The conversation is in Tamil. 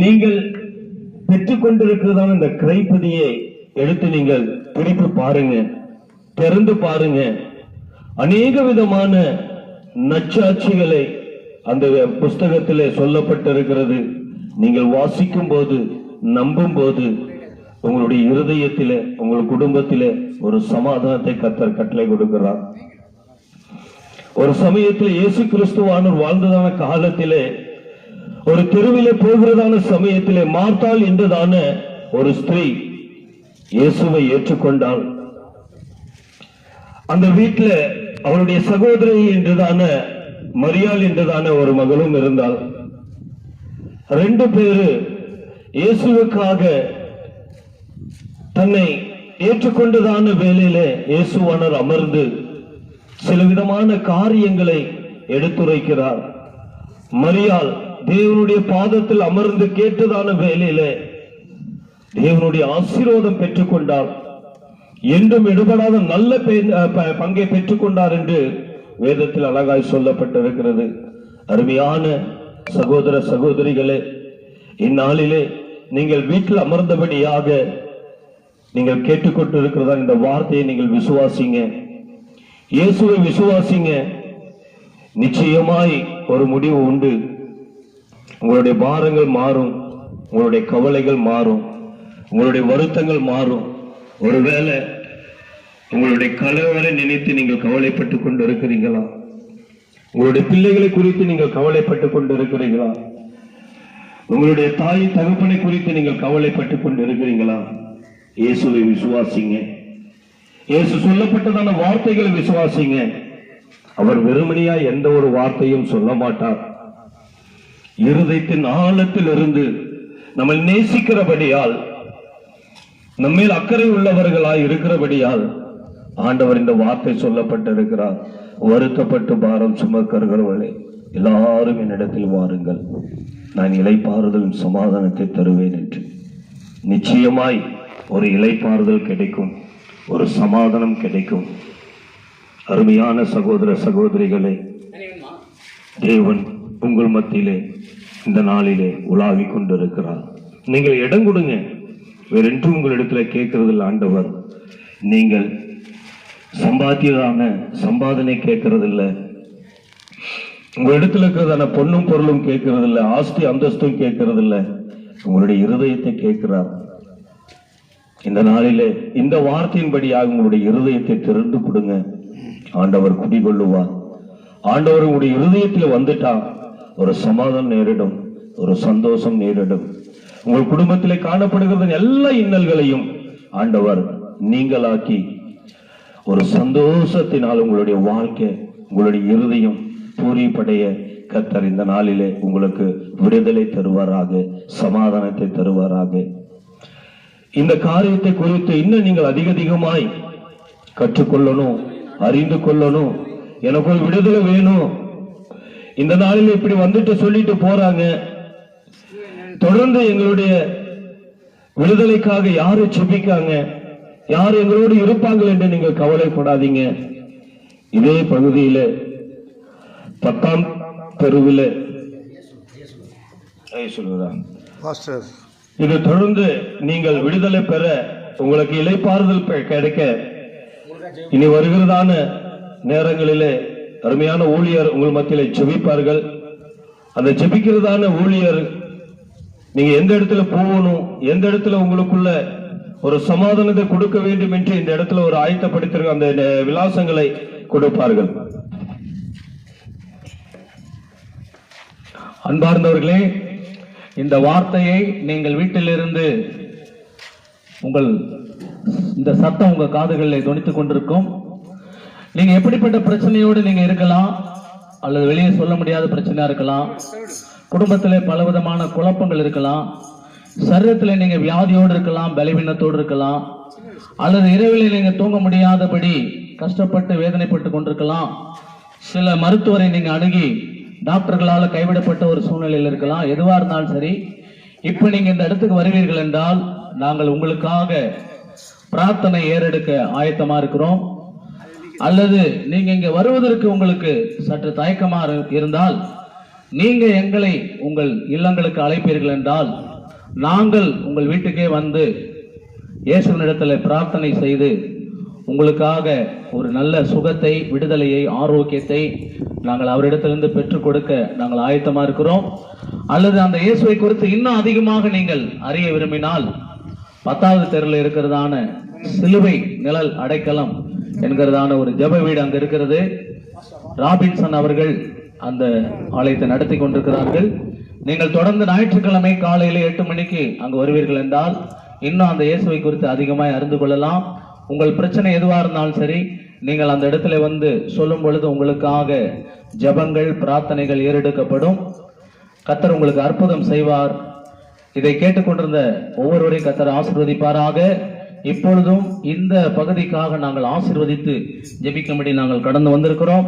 நீங்கள் பெற்றுக்கொண்டிருக்கிறதான இந்த கிரைப்பதியை எடுத்து நீங்கள் பிடித்து பாருங்க திறந்து பாருங்க. அநேக விதமான நச்சாட்சிகளை அந்த புஸ்தகத்திலே சொல்லப்பட்டிருக்கிறது. நீங்கள் வாசிக்கும் போது நம்பும் போது உங்களுடைய இருதயத்தில உங்கள் குடும்பத்திலே ஒரு சமாதானத்தை கத்தர் கட்டளை கொடுக்கிறார். ஒரு சமயத்தில் இயேசு கிறிஸ்துவானவர் வாழ்ந்ததான காலத்திலே ஒரு தெருவிலே போகிறதான சமயத்திலே மார்த்தாள் என்றதான ஒரு ஸ்திரீ இயேசுவை ஏற்றுக்கொண்டாள். அந்த வீட்டில் அவருடைய சகோதரி என்றதான மரியாள் என்றதான ஒரு மகளும் இருந்தாள். ரெண்டு பேரு இயேசுவுக்காக தன்னை ஏற்றுக்கொண்டதான வேலையில இயேசுவானர் அமர்ந்து சில விதமான காரியங்களை எடுத்துரைக்கிறார். மரியாள் தேவனுடைய பாதத்தில் அமர்ந்து கேட்டதான வேலையில தேவனுடைய ஆசீர்வாதம் பெற்றுக்கொண்டார். என்றும் எடுபடாத நல்ல பெ- ப- பங்கை பெற்றுக்கொண்டார் என்று வேதத்தில் அழகாய் சொல்லப்பட்டிருக்கிறது. அருமையான சகோதர சகோதரிகளே இந்நாளிலே நீங்கள் வீட்டில் அமர்ந்தபடியாக நீங்கள் கேட்டுக்கொண்டிருக்கிறதா இந்த வார்த்தையை நீங்கள் விசுவாசிங்க. இயேசுவை விசுவாசிங்க. நிச்சயமாய் ஒரு முடிவு உண்டு. உங்களுடைய பாரங்கள் மாறும் உங்களுடைய கவலைகள் மாறும் உங்களுடைய வருத்தங்கள் மாறும். ஒருவேளை உங்களுடைய கலவரை நினைத்து நீங்கள் கவலைப்பட்டுக் கொண்டு இருக்கிறீங்களா உங்களுடைய பிள்ளைகளை குறித்து நீங்கள் கவலைப்பட்டுக் கொண்டு இருக்கிறீங்களா உங்களுடைய தாய் தகப்பனை குறித்து நீங்கள் கவலைப்பட்டுக் கொண்டு இருக்கிறீங்களா இயேசுவை விசுவாசிங்க. இயேசு சொல்லப்பட்டதான வார்த்தைகளை விசுவாசிங்க. அவர் வெறுமனியா எந்த ஒரு வார்த்தையும் சொல்ல மாட்டார். இருதயத்தின் ஆழத்தில் இருந்து நேசிக்கிறபடியால் நம்மேல் அக்கறை உள்ளவர்களாய் இருக்கிறபடியால் ஆண்டவர் இந்த வார்த்தை சொல்லப்பட்டிருக்கிறார். வருத்தப்பட்டு பாரம் சுமக்கிறவர்களே எல்லாரும் என்னிடத்தில் வாருங்கள். நான் இலைப்பாறுதலும் சமாதானத்தை தருவேன் என்று. நிச்சயமாய் ஒரு இலைப்பாறுதல் கிடைக்கும் ஒரு சமாதானம் கிடைக்கும். அருமையான சகோதர சகோதரிகளே தேவன் உங்கள் மத்தியிலே இந்த நாளிலே உலாவிக் கொண்டிருக்கிறார். நீங்கள் இடம் கொடுங்க. வேறென்றும் உங்களிடத்துல கேட்கறதில்ல ஆண்டவர். நீங்கள் சம்பாத்தியதான சம்பாதனை கேட்கறதில்ல. உங்கள் இடத்துல இருக்கிறதான பொண்ணும் பொருளும் கேட்கறதில்ல ஆஸ்தி அந்தஸ்தும் கேட்கறதில்ல. உங்களுடைய இருதயத்தை கேட்கிறார். இந்த நாளிலே இந்த வார்த்தையின்படியாக உங்களுடைய இருதயத்தை திறந்து கொடுங்க ஆண்டவர் குடிகொள்ளுவார். ஆண்டவர் உங்களுடைய இருதயத்தில் வந்துட்டான் ஒரு சமாதானம் நேரிடும் ஒரு சந்தோஷம் நேரிடும். உங்கள் குடும்பத்திலே காணப்படுகிறது எல்லா இன்னல்களையும் ஆண்டவர் நீங்களாக்கி ஒரு சந்தோஷத்தினால் உங்களுடைய வாழ்க்கை உங்களுடைய இருதயம் பூரிப்படைய கத்தர் இந்த நாளிலே உங்களுக்கு விடுதலை தருவாராக சமாதானத்தை தருவாராக. இந்த காரியத்தை குறித்து இன்னும் நீங்கள் அதிக அதிகமாய் கற்றுக்கொள்ளணும் அறிந்து கொள்ளணும். எனக்கு ஒரு விடுதலை வேணும். இந்த நாளில் இப்படி வந்துட்டு சொல்லிட்டு போறாங்க. தொடர்ந்து எங்களுடைய விடுதலைக்காக யாரு செபிக்காங்க? யார் எங்களோடு இருப்பாங்க என்று நீங்கள் கவலைப்படாதீங்க. இதே பகுதியில பத்தாம் தெருவில் பாஸ்டர். இது தொடர்ந்து நீங்கள் விடுதலை பெற உங்களுக்கு இலைப்பாறுதல் கிடைக்க இனி வருகிறதான நேரங்களிலே அருமையான ஊழியர் உங்கள் மத்தியில் ஜெபிப்பார்கள் அந்த ஜெபிக்கிறதான ஊழியர் நீங்க எந்த இடத்துல போகணும் எந்த இடத்துல உங்களுக்குள்ள ஒரு சமாதானத்தை கொடுக்க வேண்டும் என்று இந்த இடத்துல ஒரு ஆயத்தப்படுத்திருக்க அந்த விலாசங்களை கொடுப்பார்கள். அன்பார்ந்தவர்களே இந்த வார்த்தையை நீங்கள் வீட்டிலிருந்து உங்கள் இந்த சத்தம் உங்கள் காதுகளில் துணித்துக் கொண்டிருக்கும். நீங்க எப்படிப்பட்ட பிரச்சனையோடு நீங்க இருக்கலாம் அல்லது வெளியே சொல்ல முடியாத பிரச்சனையா இருக்கலாம் குடும்பத்திலே பலவிதமான குழப்பங்கள் இருக்கலாம் சரீரத்தில் நீங்க வியாதியோடு இருக்கலாம் பலவீனத்தோடு இருக்கலாம் அல்லது இரவில் நீங்க தூங்க முடியாதபடி கஷ்டப்பட்டு வேதனைப்பட்டு கொண்டிருக்கலாம் சில மருத்துவரை நீங்க அணுகி டாக்டர்களால் கைவிடப்பட்ட ஒரு சூழ்நிலையில் இருக்கலாம் எதுவா இருந்தாலும் சரி இப்ப நீங்க இந்த இடத்துக்கு வருவீர்கள் என்றால் நாங்கள் உங்களுக்காக பிரார்த்தனை ஏறெடுக்க ஆயத்தமா இருக்கிறோம். அல்லது நீங்க இங்க வருவதற்கு உங்களுக்கு சற்று தயக்கமாக இரு- இருந்தால் நீங்க எங்களை உங்கள் இல்லங்களுக்கு அழைப்பீர்கள் என்றால் நாங்கள் உங்கள் வீட்டுக்கே வந்து இயேசுவினிடத்தில் பிரார்த்தனை செய்து உங்களுக்காக ஒரு நல்ல சுகத்தை விடுதலையை ஆரோக்கியத்தை நாங்கள் அவரிடத்திலிருந்து பெற்றுக் கொடுக்க நாங்கள் ஆயத்தமாக இருக்கிறோம். அல்லது அந்த இயேசுவை குறித்து இன்னும் அதிகமாக நீங்கள் அறிய விரும்பினால் பத்தாவது தெருவில் இருக்கிறதான சிலுவை நிழல் அடைக்கலம் என்கிறதான ஒரு ஜெப வீடு அங்கு இருக்கிறது. ராபின்சன் அவர்கள் அந்த ஆலயத்தை நடத்தி கொண்டிருக்கிறார்கள். நீங்கள் தொடர்ந்து ஞாயிற்றுக்கிழமை காலையில எட்டு மணிக்கு அங்கு வருவீர்கள் என்றால் இன்னும் அந்த இயேசுவை குறித்து அதிகமாக அறிந்து கொள்ளலாம். உங்கள் பிரச்சனை எதுவாக இருந்தாலும் சரி நீங்கள் அந்த இடத்துல வந்து சொல்லும் பொழுது உங்களுக்காக ஜெபங்கள் பிரார்த்தனைகள் ஏறெடுக்கப்படும். கத்தர் உங்களுக்கு அற்புதம் செய்வார். இதை கேட்டுக்கொண்டிருந்த ஒவ்வொருவரையும் கத்தர் ஆசீர்வதிப்பாராக. இப்பொழுதும் இந்த பகுதிக்காக நாங்கள் ஆசிர்வதித்து ஜெபிக்கும்படி நாங்கள் கடந்து வந்திருக்கிறோம்.